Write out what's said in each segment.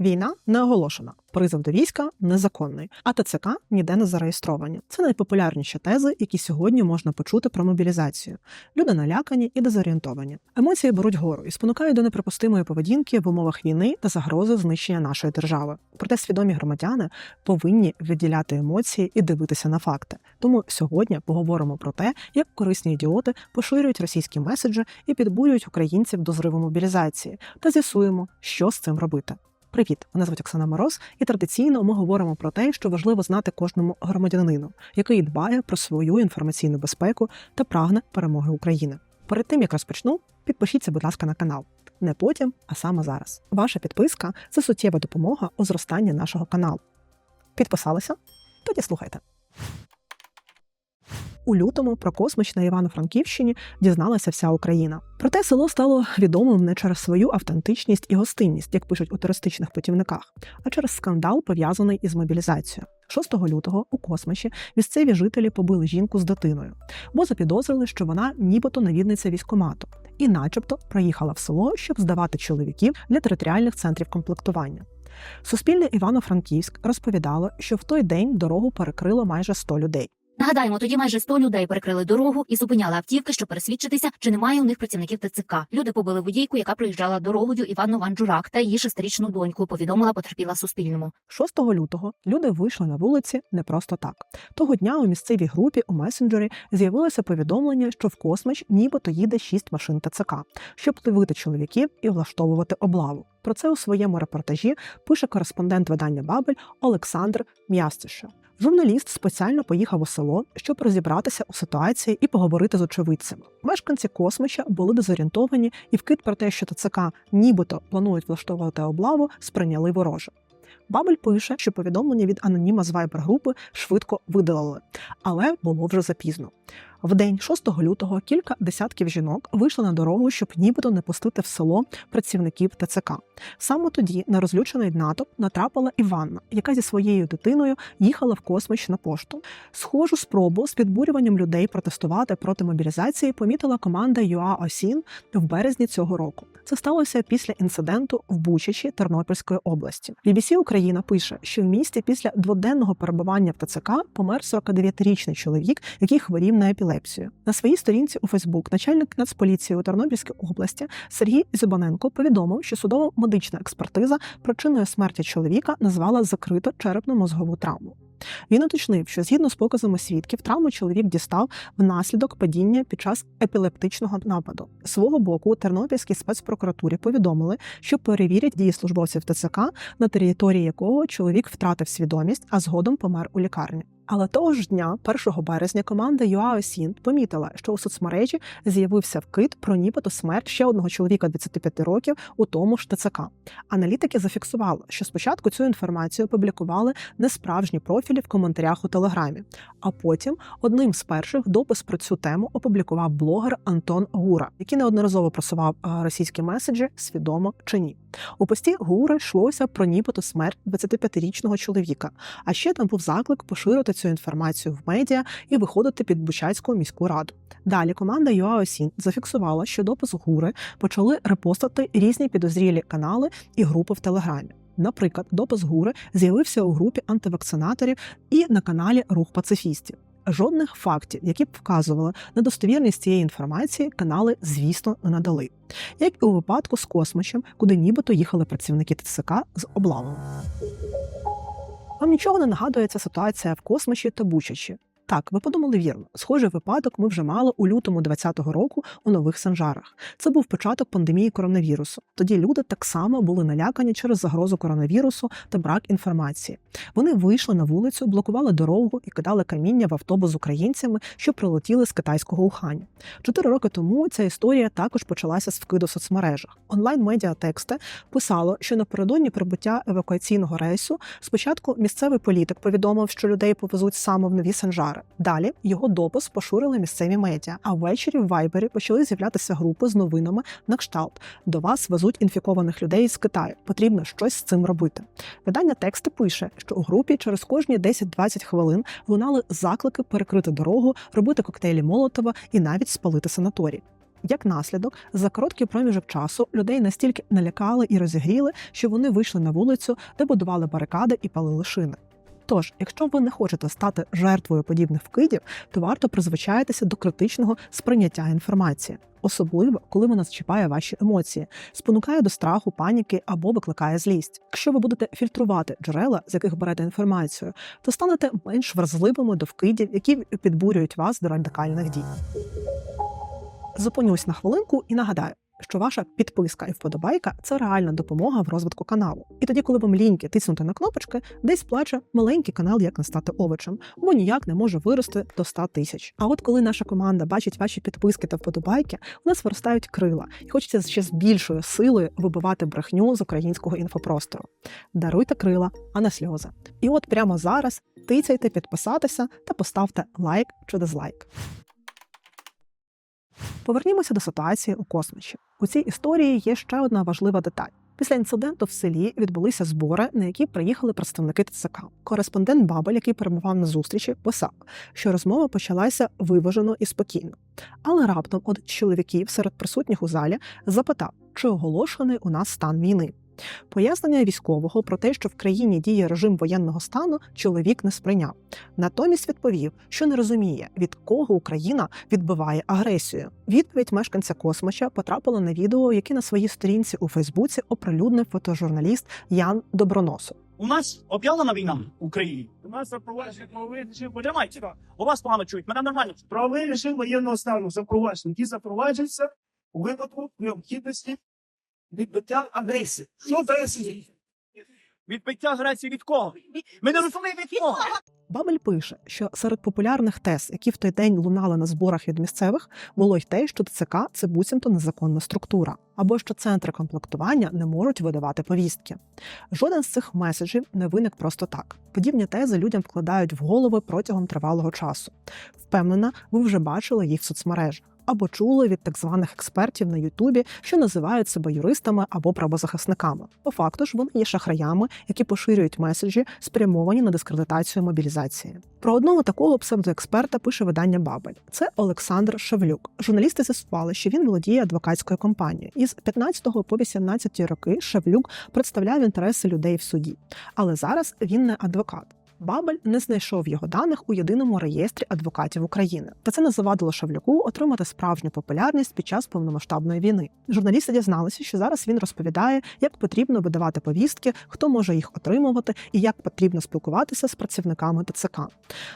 Війна не оголошена, призов до війська незаконний, а ТЦК ніде не зареєстровані. Це найпопулярніші тези, які сьогодні можна почути про мобілізацію. Люди налякані і дезорієнтовані. Емоції беруть гору і спонукають до неприпустимої поведінки в умовах війни та загрози знищення нашої держави. Проте свідомі громадяни повинні відділяти емоції і дивитися на факти. Тому сьогодні поговоримо про те, як корисні ідіоти поширюють російські меседжі і підбурюють українців до зриву мобілізації, та з'ясуємо, що з цим робити. Привіт, мене звуть Оксана Мороз, і традиційно ми говоримо про те, що важливо знати кожному громадянину, який дбає про свою інформаційну безпеку та прагне перемоги України. Перед тим як розпочну, підпишіться, будь ласка, на канал. Не потім, а саме зараз. Ваша підписка це суттєва допомога у зростанні нашого каналу. Підписалися? Тоді слухайте. У лютому про космич на Івано-Франківщині дізналася вся Україна. Проте село стало відомим не через свою автентичність і гостинність, як пишуть у туристичних путівниках, а через скандал, пов'язаний із мобілізацією. 6 лютого у космичі місцеві жителі побили жінку з дитиною, бо запідозрили, що вона нібито навідниця військомату, і, начебто, приїхала в село, щоб здавати чоловіків для територіальних центрів комплектування. Суспільне Івано-Франківськ розповідало, що в той день дорогу перекрило майже 100 людей. Нагадаємо, тоді майже 100 людей перекрили дорогу і зупиняли автівки, щоб пересвідчитися, чи немає у них працівників ТЦК. Люди побили водійку, яка проїжджала дорогою Івану Ванджурак та її шестирічну доньку. Повідомила потерпіла Суспільному. 6 лютого люди вийшли на вулиці не просто так. Того дня у місцевій групі у месенджері з'явилося повідомлення, що в космич нібито їде 6 машин ТЦК, щоб ловити чоловіків і влаштовувати облаву. Про це у своєму репортажі пише кореспондент видання Бабель Олександр М'ястиша. Журналіст спеціально поїхав у село, щоб розібратися у ситуації і поговорити з очевидцями. Мешканці космича були дезорієнтовані, і вкид про те, що ТЦК нібито планують влаштовувати облаву, сприйняли вороже. Бабель пише, що повідомлення від аноніма з вайбер-групи швидко видалили, але було вже запізно. В день 6 лютого кілька десятків жінок вийшли на дорогу, щоб нібито не пустити в село працівників ТЦК. Саме тоді на розлючений натовп натрапила Іванна, яка зі своєю дитиною їхала в космич на пошту. Схожу спробу з підбурюванням людей протестувати проти мобілізації помітила команда ЮА Осін в березні цього року. Це сталося після інциденту в Бучачі Тернопільської області. BBC Україна пише, що в місті після дводенного перебування в ТЦК помер 49-річний чоловік, який хворів на епілепсію. На своїй сторінці у Фейсбук начальник Нацполіції у Тернопільській області Сергій Зюбаненко повідомив, що судово медична експертиза причиною смерті чоловіка назвала закрито черепно-мозгову травму. Він уточнив, що згідно з показами свідків, травму чоловік дістав внаслідок падіння під час епілептичного нападу. Свого боку, у Тернопільській спецпрокуратурі повідомили, що перевірять дії службовців ТЦК, на території якого чоловік втратив свідомість, а згодом помер у лікарні. Але того ж дня, 1 березня, команда UAOSINT помітила, що у соцмережі з'явився вкид про нібито смерть ще одного чоловіка 25 років у тому ж ТЦК. Аналітики зафіксували, що спочатку цю інформацію опублікували несправжні профілі в коментарях у Телеграмі, а потім одним з перших допис про цю тему опублікував блогер Антон Гура, який неодноразово просував е, російські меседжі свідомо чи ні. У пості Гури йшлося про нібито смерть 25-річного чоловіка. А ще там був заклик поширити цю інформацію в медіа і виходити під Бучацьку міську раду. Далі команда UAOSIN зафіксувала, що допис Гури почали репостити різні підозрілі канали і групи в Телеграмі. Наприклад, допис Гури з'явився у групі антивакцинаторів і на каналі Рух пацифістів. Жодних фактів, які б вказували на достовірність цієї інформації, канали, звісно, не надали. Як і у випадку з космичем, куди нібито їхали працівники ТЦК з облавами. Вам нічого не нагадує ця ситуація в космосі та Бучачі? Так, ви подумали вірно. Схожий випадок ми вже мали у лютому 2020 року у нових санжарах. Це був початок пандемії коронавірусу. Тоді люди так само були налякані через загрозу коронавірусу та брак інформації. Вони вийшли на вулицю, блокували дорогу і кидали каміння в автобус з українцями, що прилетіли з китайського Уханя. Чотири роки тому ця історія також почалася з вкиду в соцмережах. Онлайн медіа тексти писало, що напередодні прибуття евакуаційного рейсу спочатку місцевий політик повідомив, що людей повезуть саме в нові санжари. Далі його допис поширили місцеві медіа. А ввечері в Вайбері почали з'являтися групи з новинами на кшталт. До вас везуть інфікованих людей з Китаю. Потрібно щось з цим робити. Видання тексти пише, що у групі через кожні 10-20 хвилин лунали заклики перекрити дорогу, робити коктейлі Молотова і навіть спалити санаторій. Як наслідок, за короткий проміжок часу людей настільки налякали і розігріли, що вони вийшли на вулицю, де будували барикади і палили шини. Тож, якщо ви не хочете стати жертвою подібних вкидів, то варто призвичаїтися до критичного сприйняття інформації, особливо коли вона зчіпає ваші емоції, спонукає до страху, паніки або викликає злість. Якщо ви будете фільтрувати джерела, з яких берете інформацію, то станете менш вразливими до вкидів, які підбурюють вас до радикальних дій. Зупинюсь на хвилинку і нагадаю. Що ваша підписка і вподобайка це реальна допомога в розвитку каналу. І тоді, коли вам ліньки тиснути на кнопочки, десь плаче маленький канал, як не стати овочем, бо ніяк не може вирости до 100 тисяч. А от коли наша команда бачить ваші підписки та вподобайки, у нас виростають крила, і хочеться ще з більшою силою вибивати брехню з українського інфопростору. Даруйте крила, а не сльози. І от прямо зараз тицяйте підписатися та поставте лайк чи дизлайк. Повернімося до ситуації у космічі. У цій історії є ще одна важлива деталь. Після інциденту в селі відбулися збори, на які приїхали представники ТЦК. Кореспондент Бабель, який перебував на зустрічі, писав, що розмова почалася виважено і спокійно. Але раптом один чоловіків серед присутніх у залі запитав, чи оголошений у нас стан війни. Пояснення військового про те, що в країні діє режим воєнного стану, чоловік не сприйняв. Натомість відповів, що не розуміє, від кого Україна відбиває агресію. Відповідь мешканця космоча потрапила на відео, яке на своїй сторінці у Фейсбуці оприлюднив фотожурналіст Ян Доброносов. У нас об'явлена війна в Україні. У нас запроваджений правовий режим. Потримайте. У вас погано чують, мене нормально. Правовий режим воєнного стану запроваджений, який запроваджується у випадку необхідності відбиття агресії. Що агресія? Відбиття агресії від кого? Ми не розуміємо від кого. Бабель пише, що серед популярних тез, які в той день лунали на зборах від місцевих, було й те, що ТЦК це буцімто незаконна структура, або що центри комплектування не можуть видавати повістки. Жоден з цих меседжів не виник просто так. Подібні тези людям вкладають в голови протягом тривалого часу. Впевнена, ви вже бачили їх в соцмережах. Або чули від так званих експертів на Ютубі, що називають себе юристами або правозахисниками. По факту ж вони є шахраями, які поширюють меседжі, спрямовані на дискредитацію мобілізації. Про одного такого псевдоексперта пише видання Бабель. Це Олександр Шевлюк. Журналісти з'ясували, що він володіє адвокатською компанією. Із 15 по 18 роки Шевлюк представляв інтереси людей в суді. Але зараз він не адвокат. Бабель не знайшов його даних у єдиному реєстрі адвокатів України, та це не завадило Шевлюку отримати справжню популярність під час повномасштабної війни. Журналісти дізналися, що зараз він розповідає, як потрібно видавати повістки, хто може їх отримувати і як потрібно спілкуватися з працівниками ТЦК.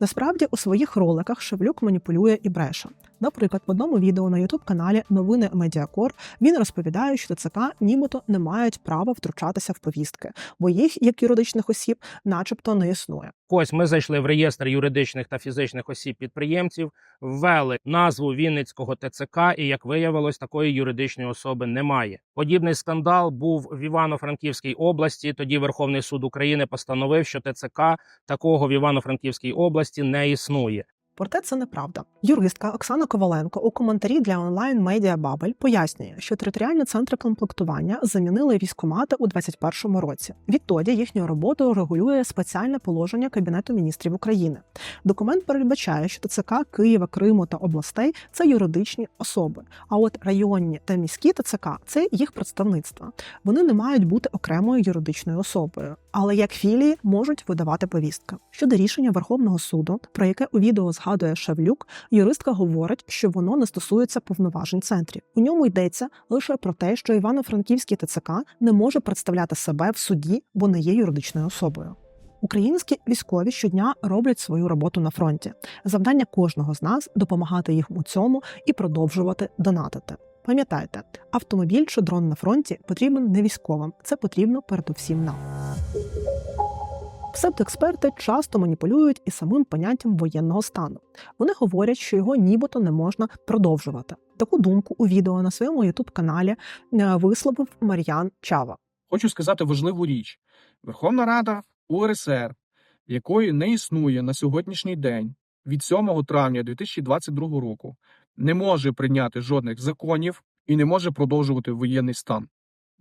Насправді у своїх роликах Шевлюк маніпулює і бреше. Наприклад, в одному відео на youtube каналі Новини Медіакор він розповідає, що ТЦК нібито не мають права втручатися в повістки, бо їх, як юридичних осіб, начебто не існує. Ось ми зайшли в реєстр юридичних та фізичних осіб підприємців, ввели назву Вінницького ТЦК, і як виявилось, такої юридичної особи немає. Подібний скандал був в Івано-Франківській області. Тоді Верховний суд України постановив, що ТЦК такого в Івано-Франківській області не існує. Проте це неправда. Юристка Оксана Коваленко у коментарі для онлайн медіа Бабель пояснює, що територіальні центри комплектування замінили військомати у 2021 році. Відтоді їхню роботу регулює спеціальне положення Кабінету міністрів України. Документ передбачає, що ТЦК Києва, Криму та областей це юридичні особи. А от районні та міські ТЦК це їх представництва. Вони не мають бути окремою юридичною особою, але як філії можуть видавати повістки. Щодо рішення Верховного суду, про яке у відео згадує Шевлюк, юристка говорить, що воно не стосується повноважень центрів. У ньому йдеться лише про те, що Івано-Франківський ТЦК не може представляти себе в суді, бо не є юридичною особою. Українські військові щодня роблять свою роботу на фронті. Завдання кожного з нас допомагати їм у цьому і продовжувати донатити. Пам'ятайте, автомобіль чи дрон на фронті потрібен не військовим, це потрібно передусім нам. Псевдоексперти часто маніпулюють і самим поняттям воєнного стану. Вони говорять, що його нібито не можна продовжувати. Таку думку у відео на своєму ютуб каналі висловив Мар'ян Чава. Хочу сказати важливу річ: Верховна Рада УРСР, якої не існує на сьогоднішній день від 7 травня 2022 року, не може прийняти жодних законів і не може продовжувати воєнний стан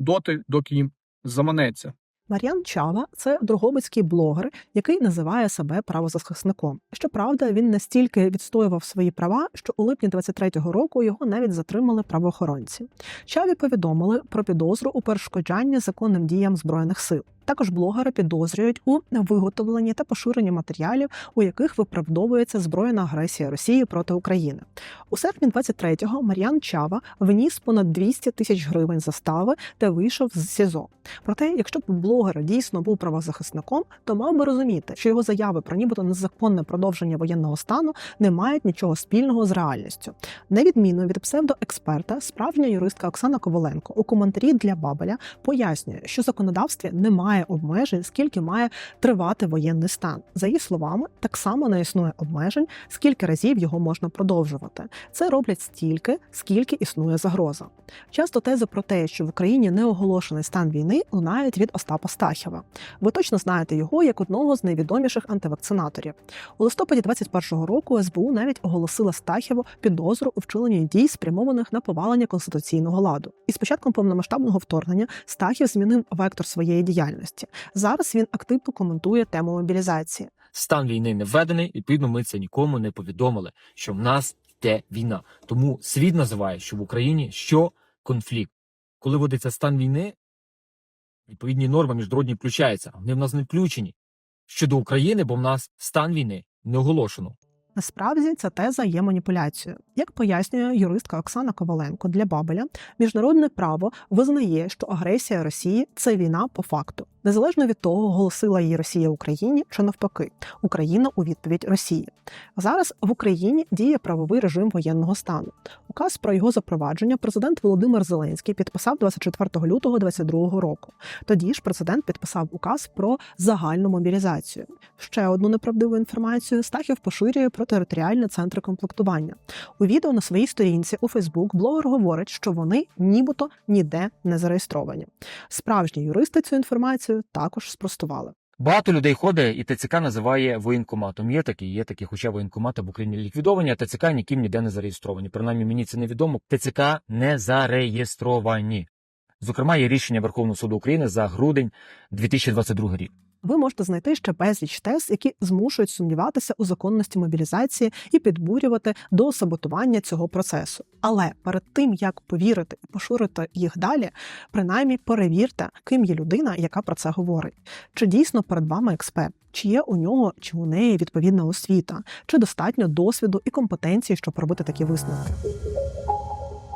доти, доки їм заманеться. Мар'ян Чава це другобицький блогер, який називає себе правозахисником. Щоправда, він настільки відстоював свої права, що у липні 23-го року його навіть затримали правоохоронці. Чаві повідомили про підозру у перешкоджанні законним діям збройних сил. Також блогера підозрюють у виготовленні та поширенні матеріалів, у яких виправдовується збройна агресія Росії проти України. У серпні 23-го Мар'ян Чава вніс понад 200 тисяч гривень застави та вийшов з СІЗО. Проте, якщо б блогер дійсно був правозахисником, то мав би розуміти, що його заяви про нібито незаконне продовження воєнного стану не мають нічого спільного з реальністю. На відміну від псевдоексперта, справжня юристка Оксана Коваленко у коментарі для Бабеля пояснює, що законодавстві немає обмежень, скільки має тривати воєнний стан. За її словами, так само не існує обмежень, скільки разів його можна продовжувати. Це роблять стільки, скільки існує загроза. Часто тези про те, що в Україні не оголошений стан війни, лунають від Остапа Стахєва. Ви точно знаєте його як одного з найвідоміших антивакцинаторів. У листопаді 21-го року СБУ навіть оголосила Стахєву підозру у вчиненні дій, спрямованих на повалення конституційного ладу. І з початком повномасштабного вторгнення Стахів змінив вектор своєї діяльності. Зараз він активно коментує тему мобілізації. Стан війни не введений, відповідно, ми це нікому не повідомили, що в нас йде війна. Тому світ називає, що в Україні що конфлікт. Коли вводиться стан війни, відповідні норми міжнародні включаються, вони в нас не включені. Щодо України, бо в нас стан війни не оголошено. Насправді ця теза є маніпуляцією. Як пояснює юристка Оксана Коваленко для Бабеля, міжнародне право визнає, що агресія Росії це війна по факту, незалежно від того, оголосила її Росія Україні чи навпаки, Україна у відповідь Росії. Зараз в Україні діє правовий режим воєнного стану. Указ про його запровадження президент Володимир Зеленський підписав 24 лютого 2022 року. Тоді ж президент підписав указ про загальну мобілізацію. Ще одну неправдиву інформацію Стахів поширює про територіальні центри комплектування. У відео на своїй сторінці у Фейсбук блогер говорить, що вони нібито ніде не зареєстровані. Справжні юристи цю інформацію також спростували. Багато людей ходить, і ТЦК називає воєнкоматом. Є такі, є такі, хоча воєнкомати в Україні ліквідовані, а ТЦК ніким ніде не зареєстровані. Принаймні мені це невідомо. ТЦК не зареєстровані. Зокрема, є рішення Верховного суду України за грудень 2022 рік. Ви можете знайти ще безліч тез, які змушують сумніватися у законності мобілізації і підбурювати до саботування цього процесу. Але перед тим як повірити і поширити їх далі, принаймні перевірте, ким є людина, яка про це говорить. Чи дійсно перед вами експерт? Чи є у нього чи у неї відповідна освіта, чи достатньо досвіду і компетенції, щоб робити такі висновки?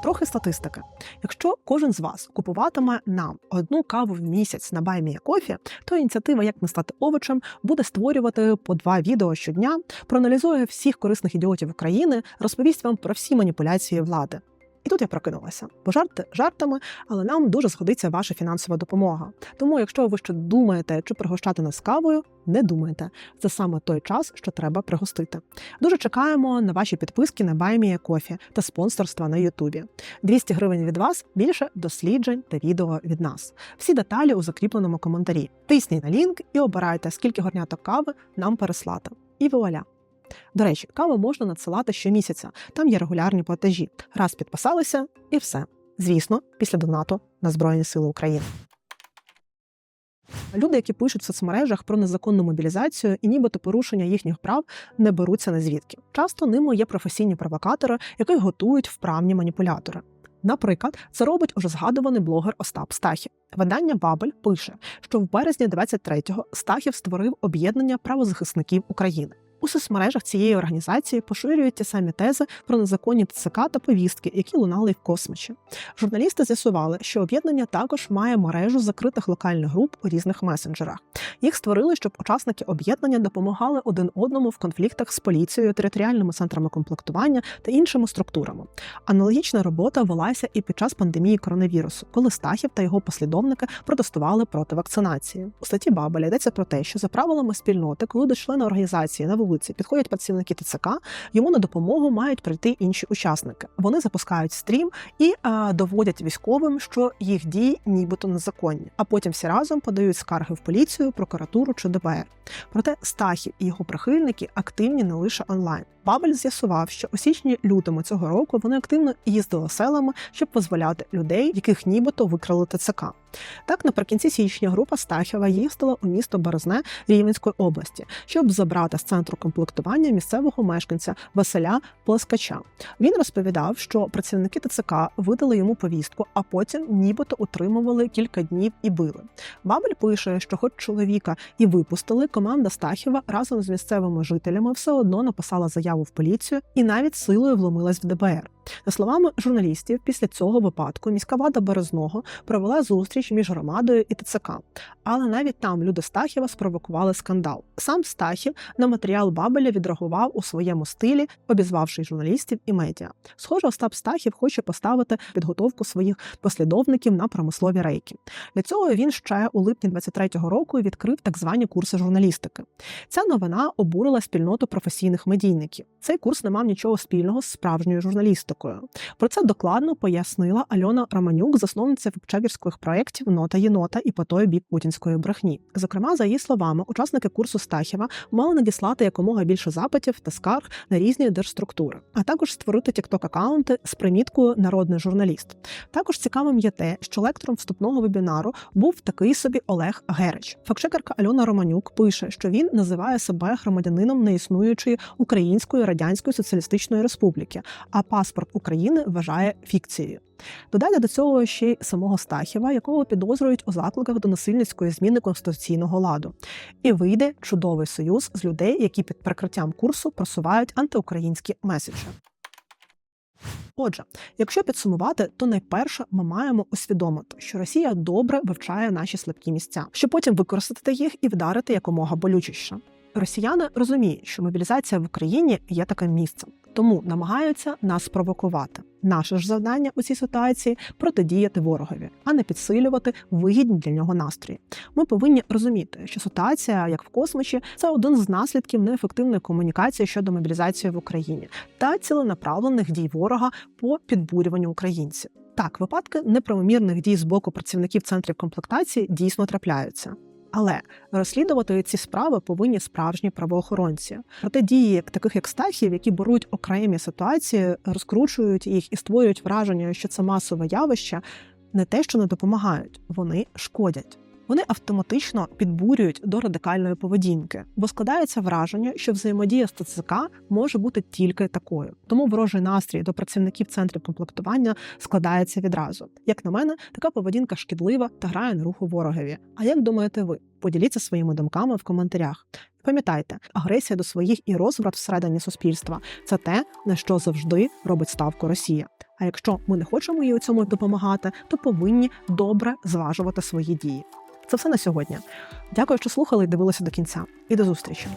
Трохи статистики. Якщо кожен з вас купуватиме нам одну каву в місяць на Баймія Кофі, то ініціатива Як не стати овочем буде створювати по два відео щодня, проаналізує всіх корисних ідіотів України, розповість вам про всі маніпуляції влади. І тут я прокинулася. Бо жарти жартами, але нам дуже згодиться ваша фінансова допомога. Тому, якщо ви ще думаєте, чи пригощати нас кавою, не думайте. Це саме той час, що треба пригостити. Дуже чекаємо на ваші підписки на Кофі та спонсорства на Ютубі. 200 гривень від вас більше досліджень та відео від нас. Всі деталі у закріпленому коментарі. Тисніть на лінк і обирайте, скільки горняток кави нам переслати. І вуаля! До речі, каву можна надсилати щомісяця. Там є регулярні платежі. Раз підписалися, і все. Звісно, після донату на Збройні Сили України. Люди, які пишуть в соцмережах про незаконну мобілізацію і нібито порушення їхніх прав, не беруться на звідки. Часто ними є професійні провокатори, яких готують вправні маніпулятори. Наприклад, це робить уже згадуваний блогер Остап Стахів. Видання Бабель пише, що в березні 23-го Стахів створив об'єднання правозахисників України. У соцмережах цієї організації поширюють ті самі тези про незаконні ТЦК та повістки, які лунали в космічі. Журналісти з'ясували, що об'єднання також має мережу закритих локальних груп у різних месенджерах. Їх створили, щоб учасники об'єднання допомагали один одному в конфліктах з поліцією, територіальними центрами комплектування та іншими структурами. Аналогічна робота велася і під час пандемії коронавірусу, коли Стахів та його послідовники протестували проти вакцинації. У статті Бабеля йдеться про те, що за правилами спільноти, коли до члена організації на вулиці підходять працівники ТЦК, йому на допомогу мають прийти інші учасники. Вони запускають стрім і а, доводять військовим, що їх дії нібито незаконні. А потім всі разом подають скарги в поліцію, прокуратуру чи ДБР. Проте Стахів і його прихильники активні не лише онлайн. Бабель з'ясував, що у січні-лютому цього року вони активно їздили селами, щоб дозволяти людей, яких нібито викрали ТЦК. Так, наприкінці січня група Стахіва їздила у місто Березне Рівненської області, щоб забрати з центру комплектування місцевого мешканця Василя Плескача. Він розповідав, що працівники ТЦК видали йому повістку, а потім нібито утримували кілька днів і били. Бабель пише, що, хоч чоловіка і випустили, команда Стахіва разом з місцевими жителями все одно написала заяву в поліцію і навіть силою вломилась в ДБР. За словами журналістів, після цього випадку міська влада Березного провела зустріч між громадою і ТЦК. Але навіть там люди Стахіва спровокували скандал. Сам Стахів на матеріал Бабеля відреагував у своєму стилі, обізвавши журналістів і медіа. Схоже, Остап Стахів хоче поставити підготовку своїх послідовників на промислові рейки. Для цього він ще у липні 23-го року відкрив так звані курси журналістики. Ця новина обурила спільноту професійних медійників. Цей курс не мав нічого спільного з справжньою журналістикою. Про це докладно пояснила Альона Романюк, засновниця вебчегерських проєктів Нота єнота і по той бік путінської брехні. Зокрема, за її словами, учасники курсу Стахіва мали надіслати якомога більше запитів та скарг на різні держструктури, а також створити тікток акаунти з приміткою народний журналіст. Також цікавим є те, що лектором вступного вебінару був такий собі Олег Герич. Фактчекерка Альона Романюк пише, що він називає себе громадянином неіснуючої Української Радянської Соціалістичної Республіки, а паспорт України вважає фікцією. Додайте до цього ще й самого Стахіва, якого підозрюють у закликах до насильницької зміни конституційного ладу. І вийде чудовий союз з людей, які під прикриттям курсу просувають антиукраїнські меседжі. Отже, якщо підсумувати, то найперше ми маємо усвідомити, що Росія добре вивчає наші слабкі місця, щоб потім використати їх і вдарити якомога болючіше. Росіяни розуміють, що мобілізація в Україні є таким місцем, тому намагаються нас провокувати. Наше ж завдання у цій ситуації протидіяти ворогові, а не підсилювати вигідні для нього настрої. Ми повинні розуміти, що ситуація, як в космосі, це один з наслідків неефективної комунікації щодо мобілізації в Україні та ціленаправлених дій ворога по підбурюванню українців. Так, випадки неправомірних дій з боку працівників центрів комплектації дійсно трапляються. Але розслідувати ці справи повинні справжні правоохоронці. Проте дії таких як Стахів, які беруть окремі ситуації, розкручують їх і створюють враження, що це масове явище, не те, що не допомагають, вони шкодять. Вони автоматично підбурюють до радикальної поведінки, бо складається враження, що взаємодія з ТЦК може бути тільки такою. Тому ворожий настрій до працівників центрів комплектування складається відразу. Як на мене, така поведінка шкідлива та грає на руку ворогові. А як думаєте ви? Поділіться своїми думками в коментарях. Пам'ятайте, агресія до своїх і розврат всередині суспільства це те, на що завжди робить ставку Росія. А якщо ми не хочемо їй у цьому допомагати, то повинні добре зважувати свої дії. Це все на сьогодні. Дякую, що слухали і дивилися до кінця. І до зустрічі.